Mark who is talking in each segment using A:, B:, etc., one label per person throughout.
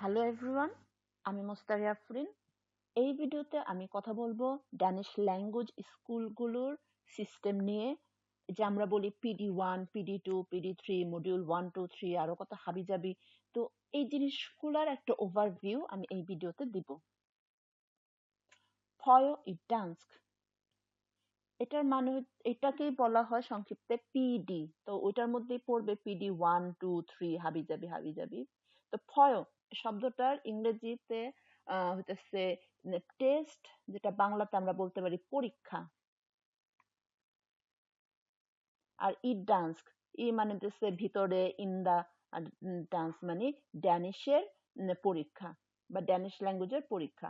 A: Hello everyone আমি মোস্তারিয়া আফরিন। এই ভিডিওতে আমি কথা বলব ড্যানিশ ল্যাঙ্গুয়েজ স্কুলগুলোর সিস্টেম নিয়ে, যে আমরা বলি PD one PD two PD three module one two three আরও কত হাবিজাবি। তো এই জিনিসগুলোর একটা ওভারভিউ আমি এই ভিডিওতে দিব। ফয় ইডান্সক এটার মানে এটাকেই বলা হয় সংক্ষিপ্তে পিডি তো ওইটার মধ্যেই পড়বে পিডি ওয়ান টু থ্রি হাবিজাবি হাবিজাবি তো ফয়, শব্দটার ইংরেজিতে হইতেছে টেস্ট যেটা বাংলাতে আমরা বলতে পারি পরীক্ষা। আর ই ডান্স ই মানে হচ্ছে ভিতরে ইন দা ডান্স মানে ড্যানিশের পরীক্ষা, বা ড্যানিশ ল্যাঙ্গুয়েজের পরীক্ষা।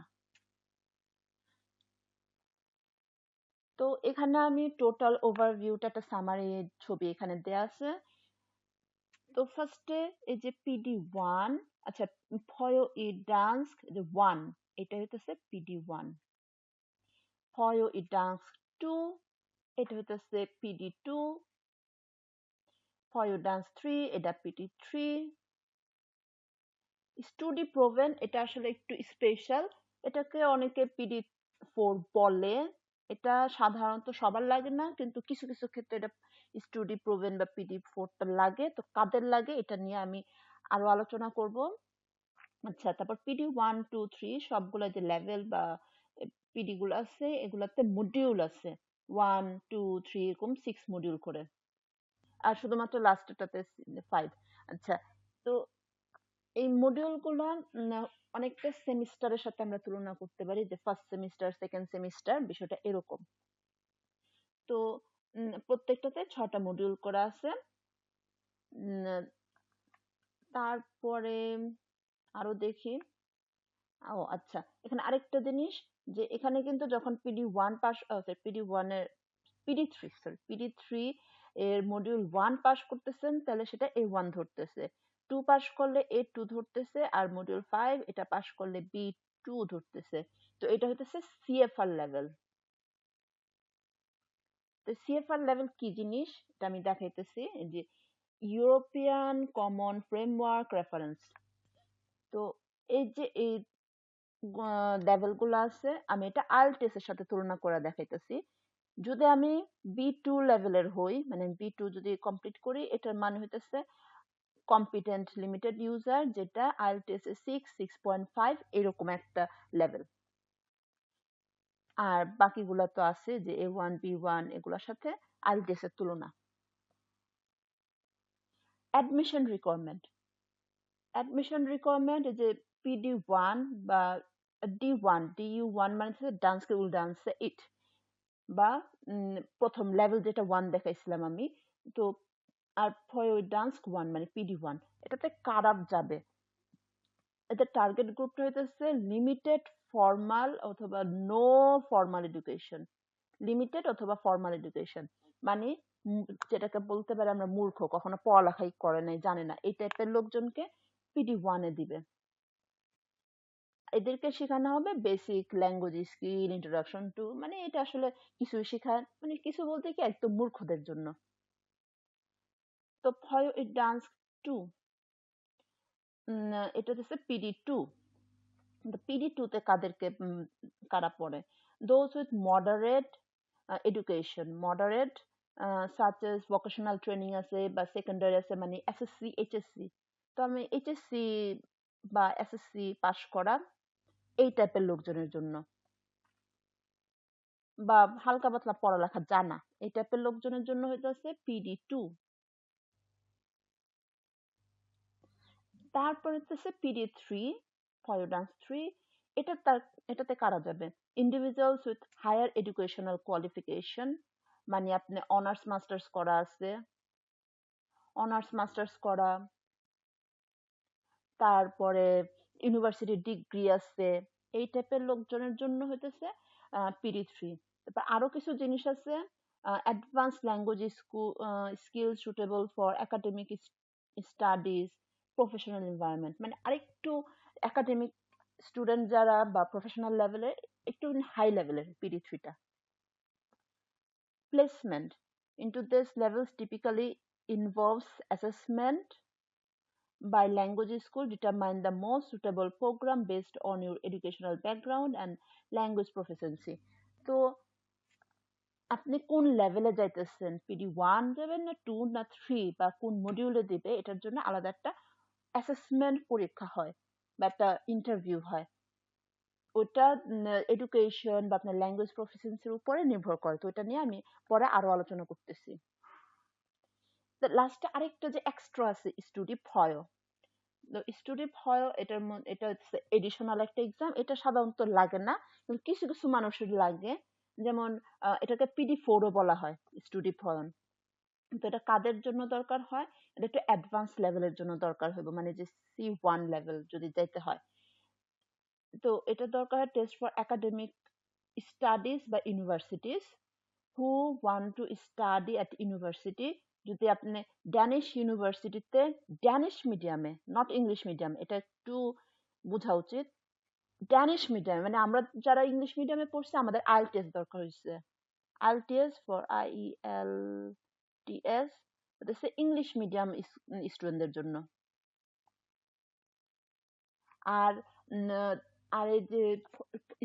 A: তো এখানে আমি টোটাল ওভারভিউটা একটা সামারি ছবি এখানে দেয়া আছে। তো ফার্স্টে এই যে পিডি ওয়ান আচ্ছা ফয় ই ডান্স যে ওয়ান এটা হইতেছে পিডি ওয়ান ফয় ই ডান্স টু এটা হইতেছে পিডি টু ফয় ডান্স থ্রি এটা পিডি থ্রি স্টুডি প্রোভেন এটা আসলে একটু স্পেশাল এটাকে অনেকে পিডি ফোর বলে। এটা সাধারণত সবার লাগে না, কিন্তু কিছু কিছু ক্ষেত্রে এটা স্টুডি প্রোভেন বা পিডি ফোরটা লাগে। তো কাদের লাগে এটা নিয়ে আমি আরও আলোচনা করব। আচ্ছা তারপর পিডি ওয়ান, টু, থ্রি সবগুলো যে লেভেল বা পিডি গুলো আছে, এগুলাতে মডিউল আছে। ওয়ান, টু, থ্রি এরকম সিক্স মডিউল করে। আর শুধুমাত্র লাস্টটাতে ফাইভ। আচ্ছা তো এই মডিউলগুলো অনেকটা সেমিস্টারের সাথে আমরা তুলনা করতে পারি যে ফার্স্ট সেমিস্টার সেকেন্ড সেমিস্টার বিষয়টা এরকম। তো প্রত্যেকটাতে ছটা মডিউল করা আছে। তারপরে আরও দেখি। ও আচ্ছা। এখানে আরেকটা জিনিস যে এখানে কিন্তু যখন পিডি ওয়ান পাস পিডি ওয়ানের PD three sorry PD three এর মডিউল ওয়ান পাস করতেছেন, তাহলে সেটা এ ওয়ান ধরতেছে। টু পাস করলে এ টু ধরতেছে আর মডিউল ফাইভ এটা পাস করলে বি টু ধরতেছে। তো এটা হইতেছে সিএফআর লেভেল তো সিএফআর লেভেল কি জিনিস? এটা আমি দেখাইতেছি যে ইউরোপিয়ান কমন ফ্রেমওয়ার্ক রেফারেন্স তো এই যে এই লেভেলগুলো আছে, আমি এটা আলটেস এর সাথে তুলনা করে দেখাইতেছি। যদি আমি বি টু লেভেলের হই মানে বি টু যদি কমপ্লিট করি, এটার মানে হইতেছে কম্পিটেন্ট লিমিটেড ইউজার যেটা IELTS six six point five এরকম একটা লেভেল আর বাকিগুলো তো আছে যে এ ওয়ান বি ওয়ান এগুলোর সাথে আইএলটিএস এর তুলনা। অ্যাডমিশন রিকোয়ারমেন্ট অ্যাডমিশন রিকোয়ারমেন্ট যে পিডি ওয়ান বা D one D U one মানে হচ্ছে ডান্স উল ডান্স ইট বা প্রথম লেভেল যেটা ওয়ান দেখাইছিলাম আমি, তো আর ফর ডান্স ওয়ান মানে পিডি ওয়ান এটাতে কারাপ যাবে। এদের টার্গেট গ্রুপটা হইতেছে লিমিটেড ফর্মাল অথবা নো ফর্মাল এডুকেশন লিমিটেড অথবা ফর্মাল এডুকেশন মানে যেটাকে বলতে পারে আমরা মূর্খ, কখনো পড়ালেখাই করে নাই, জানে না। এই টাইপের লোকজনকে পিডি ওয়ানে দিবে। এদেরকে শেখানো হবে basic language skill introduction to মানে এটা আসলে কিছু শেখায় মানে কিছু বলতে কি একদম মূর্খদের জন্য। তো ফয় ইট ডান্স টু। এটা হচ্ছে পিডি টু। পিডি টু তে কাদেরকে কারা পড়ে? Those with moderate education moderate such as vocational training আছে বা সেকেন্ডারি আছে মানে এসএসসি এইচএসসি তো আমি এইচএসসি বা এসএসসি পাস করা এই টাইপের লোকজনের জন্য। বা হালকা পাতলা পড়ালেখা জানা এই টাইপের লোকজনের জন্য হইতেছে পিডি টু। তারপর হচ্ছে পিডি থ্রি ফয়োডান্স থ্রি এটা তার, এটাতে কারা যাবে? Individuals with higher educational qualification মানে আপনি অনার্স মাস্টার্স করা আছে। অনার্স মাস্টার্স করা। তারপরে ইউনিভার্সিটি ডিগ্রি আছে। এই টাইপের লোকজনের জন্য হইতেছে পিডি থ্রি তারপর আরও কিছু জিনিস আছে advance language skill suitable for academic studies professional environment মানে আরেকটু একাডেমিক স্টুডেন্ট যারা বা প্রফেশনাল লেভেলে একটু হাই লেভেলের পিডি থ্রিটা placement into this levels typically involves assessment by language school determine the most suitable program based on your educational background and language proficiency তো আপনি কোন লেভেলে যাইতেছেন পিডি ওয়ান যাবেন না টু না থ্রি বা কোন মডিউলে দিবে এটার জন্য আলাদা একটা অ্যাসেসমেন্ট পরীক্ষা হয় বা একটা ইন্টারভিউ হয়। ওটা এডুকেশন বা আপনার ল্যাঙ্গুয়েজ প্রফিসিয়েন্সির উপরে নির্ভর করে। তো এটা নিয়ে আমি পরে আরও আলোচনা করতেছি। লাস্টে আরেকটা যে এক্সট্রা আছে স্টুডি ভয় স্টুডি ভয় এটার এটা হচ্ছে এডিশনাল একটা এক্সাম এটা সাধারণত লাগে না কিছু কিছু মানুষের লাগে। যেমন এটাকে পিডি ফোরও বলা হয় স্টুডি ফয়ন তো এটা কাদের জন্য দরকার হয়? এটা একটু অ্যাডভান্স লেভেলের জন্য দরকার হবে মানে যে সি ওয়ান লেভেল যদি যাইতে হয়। তো এটা দরকার হয় টেস্ট ফর একাডেমিক স্টাডিজ বা universities who want to study at university যদি আপনি ড্যানিশ ইউনিভার্সিটিতে ড্যানিশ মিডিয়ামে নট ইংলিশ মিডিয়াম এটা একটু বোঝা উচিত। ড্যানিশ মিডিয়াম মানে আমরা যারা ইংলিশ মিডিয়ামে পড়ছি, আমাদের আইএলটিএস দরকার হয়েছে IELTS for I E L T S হচ্ছে ইংলিশ মিডিয়াম স্টুডেন্টদের জন্য। আর আর এই যে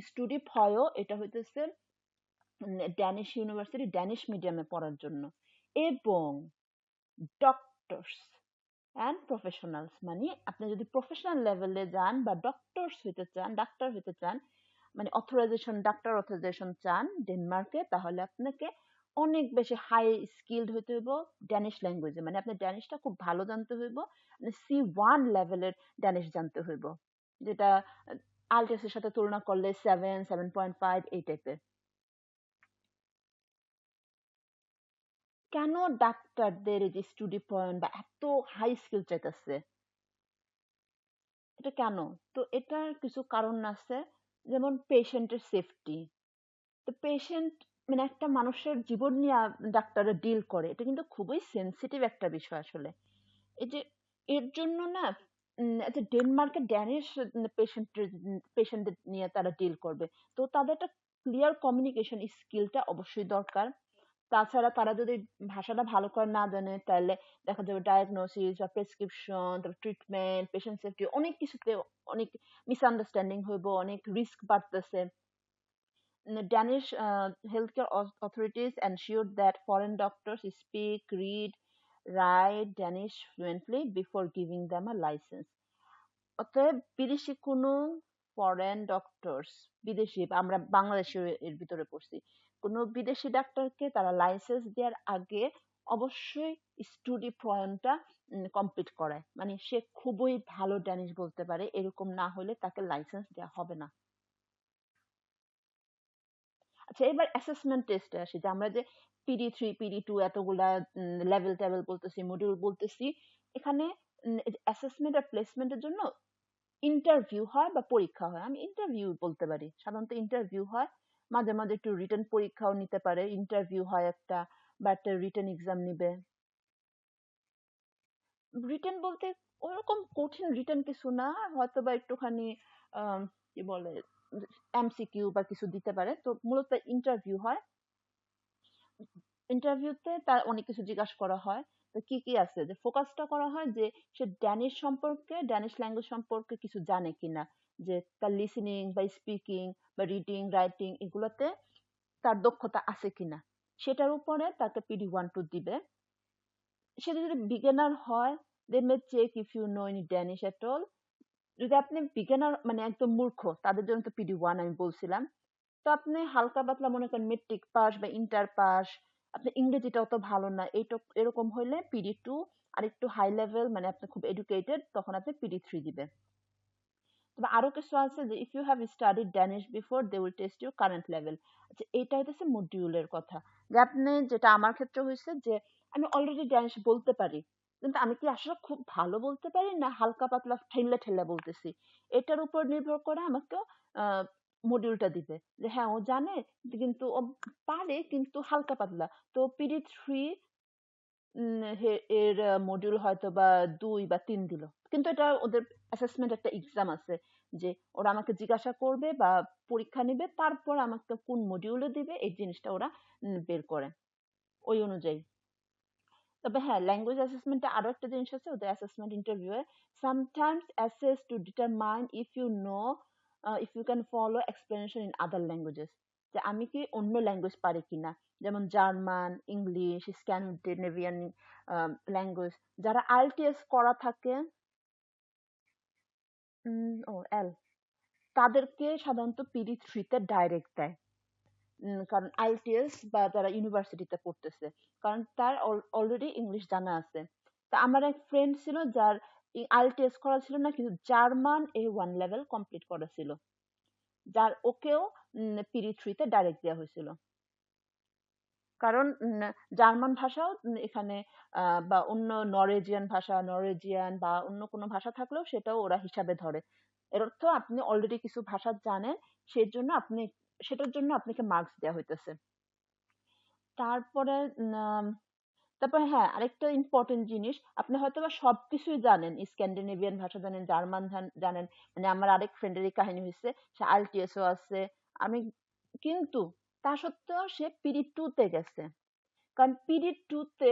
A: স্টুডি ফয়ও এটা হইতেছে ড্যানিশ ইউনিভার্সিটি ড্যানিশ মিডিয়ামে পড়ার জন্য। এবং ডক্টরস অ্যান্ড প্রফেশনালস মানে আপনি যদি প্রফেশনাল লেভেলে যান বা ডক্টরস হইতে চান ডাক্তার হইতে চান মানে অথরাইজেশন ডাক্তার অথরাইজেশন চান ডেনমার্কে তাহলে আপনাকে অনেক বেশি হাই স্কিলড হইতে হইব ড্যানিশ ল্যাঙ্গুয়েজে মানে আপনি ড্যানিশটা খুব ভালো জানতে হইব। সি ওয়ান লেভেলের ড্যানিশ জানতে হইব। যেটা আলটেসের সাথে তুলনা করলে সেভেন সেভেন পয়েন্ট ফাইভ এই টাইপের কেন ডাক্তারদের যে স্টুডি পয়েন্ট বা এত হাই স্কিল চাইতেছে? এটা কেন? তো এটার কিছু কারণ আছে। যেমন পেশেন্টের সেফটি তো পেশেন্ট মানে একটা মানুষের জীবন নিয়ে ডাক্তাররা ডিল করে, এটা কিন্তু খুবই সেন্সিটিভ একটা বিষয় আসলে। এই যে, এর জন্য না আচ্ছা ডেনমার্কের ড্যানিশ পেশেন্টের পেশেন্টদের নিয়ে তারা ডিল করবে। তো তাদের একটা ক্লিয়ার কমিউনিকেশন স্কিলটা অবশ্যই দরকার। তাছাড়া তারা যদি ভাষাটা ভালো করে না জানে, তাহলে দেখা যাবে ডায়াগনোসিস বা প্রেসক্রিপশন ট্রিটমেন্ট পেশেন্ট সেফটি অনেক কিছুতে অনেক মিসআন্ডারস্ট্যান্ডিং হইব, অনেক রিস্ক বাড়তেছে। Danish uh, healthcare authorities ensured that foreign doctors speak, read, write Danish fluently before giving them a license. অতএব বিদেশি কোনো ফরেন ডক্টরস বিদেশি আমরা বাংলাদেশে এর ভিতরে পড়ছি কোনো বিদেশি ডাক্তারকে তারা লাইসেন্স দেওয়ার আগে অবশ্যই স্টুডি প্রয়নটা কমপ্লিট করায় মানে সে খুবই ভালো ড্যানিশ বলতে পারে এরকম না হলে তাকে লাইসেন্স দেওয়া হবে না আচ্ছা এবার অ্যাসেসমেন্ট টেস্টে আসি যে আমরা যে পিডি থ্রি পিডি টু এতগুলা লেভেল টেবিল বলতেছি মডিউল বলতেছি, এখানে অ্যাসেসমেন্ট আর প্লেসমেন্টের জন্য ইন্টারভিউ হয় বা পরীক্ষা হয়। আমি ইন্টারভিউ বলতে পারি। সাধারণত ইন্টারভিউ হয়। মাঝে মাঝে একটু রিটার্ন পরীক্ষাও নিতে পারে। ইন্টারভিউ হয় একটা বা একটা রিটার্ন এক্সাম নিবে। রিটার্ন বলতে ওরকম কঠিন রিটার্ন কিছু না। হয়তো বা একটুখানি, আহ, কি বলে এমসিকিউ বা কিছু দিতে পারে। তো মূলত ইন্টারভিউ হয়। ইন্টারভিউতে তার অনেক কিছু জিজ্ঞাসা করা হয়। তো কি কি আছে? যে ফোকাসটা করা হয় যে সে ড্যানিশ সম্পর্কে ড্যানিশ ল্যাঙ্গুয়েজ সম্পর্কে কিছু জানে কিনা। যে তার লিসেনিং বা স্পিকিং বা রিডিং রাইটিং এগুলোতে তার দক্ষতা আছে কিনা। সেটার উপরে তাকে পিডি ওয়ান টু দিবে। সেটা যদি বিগিনার হয় they may check if you know in Danish at all যদি আপনি বিজ্ঞানার মানে একদম মূর্খ, তাদের জন্য তো পিডি ওয়ান আমি বলছিলাম। তো আপনি হালকা পাতলা মনে করেন মেট্রিক পাস বা ইন্টার পাস আপনি ইংরেজিটা অত ভালো না এইটুক এরকম হইলে পিডি টু আর একটু হাই লেভেল মানে আপনি খুব এডুকেটেড তখন আপনি পিডি থ্রি দিবেন। তবে আরও কিছু আছে যে if you have studied Danish before they will test your current level আচ্ছা এইটা হইতেছে মডিউলের কথা। যে আপনি, যেটা আমার ক্ষেত্রে হয়েছে যে, আমি অলরেডি ড্যানিশ বলতে পারি। কিন্তু আমি কি আসলে খুব ভালো বলতে পারি না হালকা পাতলা ঠেলে ঠেলে বলতেছি? এটার উপর নির্ভর করে আমাকে মডিউলটা দিবে। যে হ্যাঁ ও জানে, কিন্তু ও পারে, কিন্তু হালকা পাতলা। তো পিডি থ্রি এর মডিউল হয়তো বা দুই বা তিন দিল। কিন্তু এটা ওদের অ্যাসেসমেন্ট একটা এক্সাম আছে। যে ওরা আমাকে জিজ্ঞাসা করবে বা পরীক্ষা নেবে, তারপর আমাকে কোন মডিউলে দিবে, এই জিনিসটা ওরা বের করে। ওই অনুযায়ী। তবে হ্যাঁ ল্যাঙ্গুয়েজ অ্যাসেসমেন্টে আরও একটা জিনিস আছে, ওদের assessment interview A sometimes assess to determine if you know if you can follow explanation in other languages যে আমি কি অন্য ল্যাঙ্গুয়েজ পারি কিনা। যেমন জার্মান ইংলিশ স্ক্যান্ডিনেভিয়ান ল্যাঙ্গুয়েজ যারা আইএলটিএস করা থাকে ও এল তাদেরকে সাধারণত পিডি থ্রিতে ডাইরেক্ট দেয়। কারণ আইএলটিএস বা যারা ইউনিভার্সিটিতে পড়তেছে, কারণ তার অলরেডি ইংলিশ জানা আছে। তা আমার এক ফ্রেন্ড ছিল যার আইএলটিএস করা ছিল না, কিন্তু German A one level complete করা ছিল। যার ওকেও পিডি থ্রিতে ডাইরেক্ট দেওয়া হয়েছিল। কারণ জার্মান ভাষাও এখানে বা অন্য নরওয়েজিয়ান ভাষা, নরওয়েজিয়ান বা অন্য কোনো ভাষা থাকলেও সেটাও ওরা হিসাবে ধরে। এর অর্থ আপনি অলরেডি কিছু ভাষা জানেন সেই জন্য আপনি সেটার জন্য আপনাকে মার্কস দেওয়া হইতেছে। তারপরে তারপরে হ্যাঁ আরেকটা ইম্পর্টেন্ট জিনিস, আপনি হয়তো বা সবকিছুই জানেন, স্ক্যান্ডিনেভিয়ান ভাষা জানেন, জার্মান জানেন মানে আমার আরেক ফ্রেন্ডেরই কাহিনী হয়েছে সে আলটিএসও আছে, আমি কিন্তু তা সত্ত্বেও সে পিডি টু তে গেছে। কারণ পিডি টু তে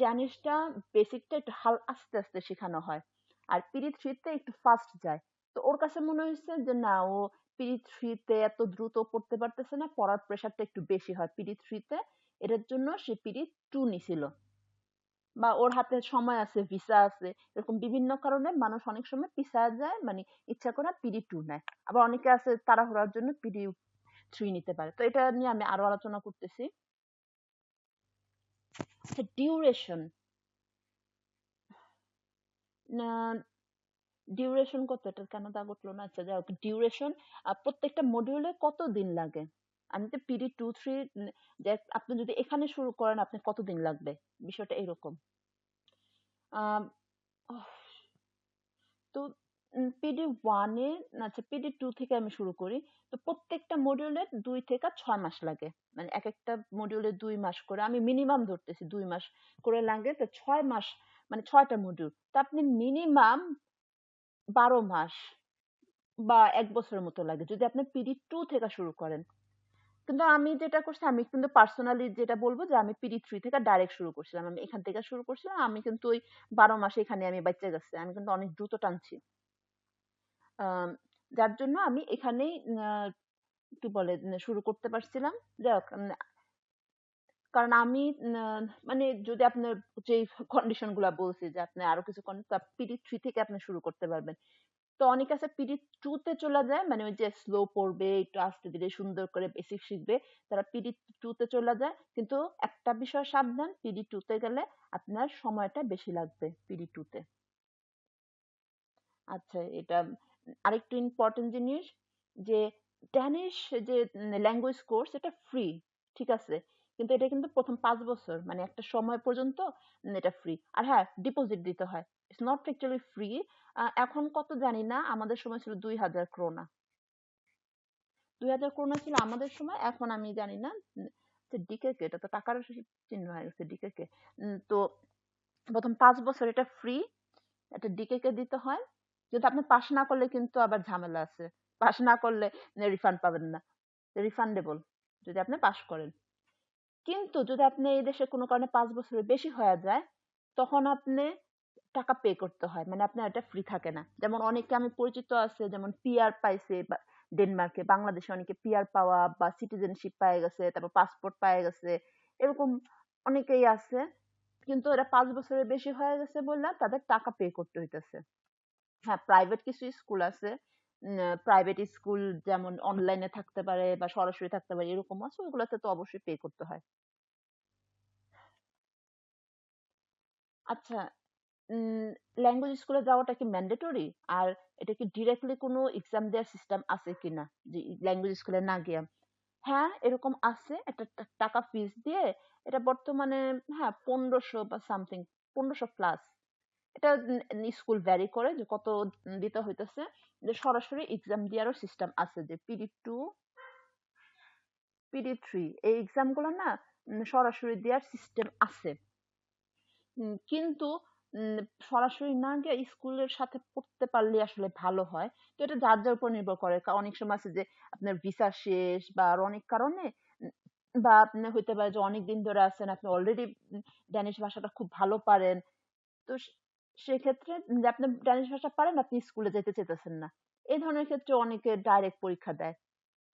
A: ড্যানিশটা বেসিকটা একটু হাল, আস্তে আস্তে শেখানো হয়, আর পিডি থ্রিতে একটু ফাস্ট যায়। তো ওর কাছে মনে হয়েছে যে, না, ও পিডি থ্রিতে এত দ্রুত পড়তে পারতেছে না, পড়ার প্রেশারটা একটু বেশি হয়। পিডি থ্রিতে এটার জন্য সে পিডি টু নিছিল। বা ওর হাতে সময় আছে ভিসা আছে, এরকম বিভিন্ন কারণে মানুষ অনেক সময় পিছায় যায় মানে ইচ্ছা করে পিডি টু নেয়। আবার অনেকে আছে তাড়াহুড়ার জন্য পিডি থ্রি নিতে পারে। তো এটা নিয়ে আমি আরও আলোচনা করতেছি। ডিউরেশন ডিউরেশন কত? এটা কেন দাগ উঠল না? আচ্ছা যাই হোক ডিউরেশন প্রত্যেকটা মডিউলে কত দিন লাগে? আমি তো পিডি টু থ্রি আপনি যদি এখানে শুরু করেন আপনি কতদিন লাগবে? বিষয়টা এরকম। তো পিডি ওয়ানে আচ্ছা পিডি টু থেকে আমি শুরু করি, তো প্রত্যেকটা মডিউলে দুই থেকে ছয় মাস লাগে। মানে এক একটা মডিউলে দুই মাস করে, আমি মিনিমাম ধরতেছি দুই মাস করে লাগে, তো ছয় মাস মানে ছয়টা মডিউল তো আপনি মিনিমাম বারো মাস বা এক বছরের মতো লাগে যদি আপনি পিডি টু থেকে শুরু করেন। কিন্তু আমি যেটা করছি, আমি কিন্তু পার্সোনালি যেটা বলব যে আমি পিডি থ্রি থেকে ডাইরেক্ট শুরু করছিলাম। আমি এখান থেকে শুরু করছিলাম, আমি কিন্তু ওই বারো মাসে এখানে আমি বাচ্চা গেছে, আমি কিন্তু অনেক দ্রুত টানছি। যার জন্য আমি এখানেই কি বলে, শুরু করতে পারছিলাম। যাই কারণ আমি মানে যদি আপনার যে কন্ডিশনগুলা বলছি যে আপনি আরও কিছু পিডি থ্রি থেকে আপনি শুরু করতে পারবেন। তো অনেক আছে পিডি টু তে চলে যায় মানে ওই যে স্লো পড়বে, একটু আস্তে ধীরে সুন্দর করে বেসিক শিখবে, তারা পিডি টু তে চলে যায়। কিন্তু একটা বিষয় সাবধান পিডি টু তে গেলে আপনার সময়টা বেশি লাগবে পিডি টু তে। আচ্ছা এটা আরেকটু ইম্পর্টেন্ট জিনিস যে ড্যানিশ যে ল্যাঙ্গুয়েজ কোর্স এটা ফ্রি ঠিক আছে? কিন্তু এটা কিন্তু প্রথম পাঁচ বছর মানে একটা সময় পর্যন্ত এটা ফ্রি আর হ্যাঁ ডিপোজিট দিতে হয়। ইটস নট অ্যাকচুয়ালি ফ্রি এখন কত জানি না, আমাদের সময় ছিল দুই হাজার ক্রোনা। দুই হাজার ক্রোনা ছিল আমাদের সময়, এখন আমি জানি না ডিকে কে এটা তো টাকার চিহ্ন হয়ে গেছে ডিকে কে তো প্রথম পাঁচ বছর এটা ফ্রি এটা ডিকে কে দিতে হয়। যদি আপনি পাস না করলে কিন্তু আবার ঝামেলা আছে। পাস না করলে রিফান্ড পাবেন না। রিফান্ডেবল যদি আপনি পাস করেন। কিন্তু যদি আপনি এই দেশে কোনো কারণে পাঁচ বছরের বেশি হয়ে যায়, তখন আপনি টাকা পে করতে হয়। মানে আপনার এটা ফ্রি থাকে না। যেমন অনেকে আমি পরিচিত আছে, যেমন পিআর পাইছে ডেনমার্কে বাংলাদেশে অনেকে পিআর পাওয়া বা সিটিজেনশিপ পায়ে গেছে, তারপর পাসপোর্ট পায়ে গেছে, এরকম অনেকেই আছে। কিন্তু এরা পাঁচ বছরের বেশি হয়ে গেছে বললে তাদের টাকা পে করতে হইতেছে। হ্যাঁ প্রাইভেট কিছু স্কুল আছে। প্রাইভেট স্কুল যেমন অনলাইনে থাকতে পারে বা সরাসরি থাকতে পারে, এরকম আছে, ওইগুলোতে তো অবশ্যই পে করতে হয়। আচ্ছা ল্যাঙ্গুয়েজ স্কুলে যাওয়াটা কি ম্যান্ডেটরি আর এটা কি ডিরেক্টলি কোনো এক্সাম দেওয়ার সিস্টেম আছে কিনা? যে ল্যাঙ্গুয়েজ স্কুলে না গিয়ে। হ্যাঁ এরকম আছে, একটা টাকা ফিস দিয়ে, এটা বর্তমানে হ্যাঁ পনেরোশো বা সামথিং পনেরোশো প্লাস এটা স্কুল ভ্যারি করে যে কত দিতে হইতেছে। যে সরাসরি এক্সাম দেওয়ারও সিস্টেম আছে যে পিডি টু পিডি থ্রি এই এক্সামগুলো না সরাসরি দেওয়ার সিস্টেম আছে। কিন্তু সরাসরি না গিয়ে স্কুলের সাথে পড়তে পারলে আসলে ভালো হয়। তো এটা যার যার উপর নির্ভর করে। অনেক সময় আছে যে আপনার ভিসা শেষ বা আর অনেক কারণে বা আপনি হইতে পারে যে অনেকদিন ধরে আছেন, আপনি অলরেডি ড্যানিশ ভাষাটা খুব ভালো পারেন। তো সেক্ষেত্রে যে আপনি ড্যানিশ ভাষা পারেন, আপনি স্কুলে যেতে চাইতেছেন না। এই ধরনের ক্ষেত্রে অনেকে ডাইরেক্ট পরীক্ষা দেয়।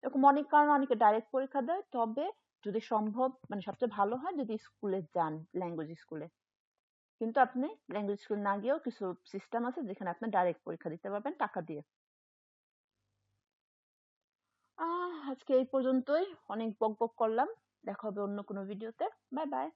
A: এরকম অনেক কারণে অনেকে ডাইরেক্ট পরীক্ষা দেয়। তবে যদি সম্ভব মানে সবচেয়ে ভালো হয় যদি স্কুলে যান, ল্যাঙ্গুয়েজ স্কুলে। কিন্তু আপনি ল্যাঙ্গুয়েজ স্কুল না গিয়েও কিছু সিস্টেম আছে যেখানে আপনি ডাইরেক্ট পরীক্ষা দিতে পারবেন টাকা দিয়ে। আহ আজকে এই পর্যন্তই। অনেক বকবক করলাম। দেখা হবে অন্য কোনো ভিডিওতে। Bye bye.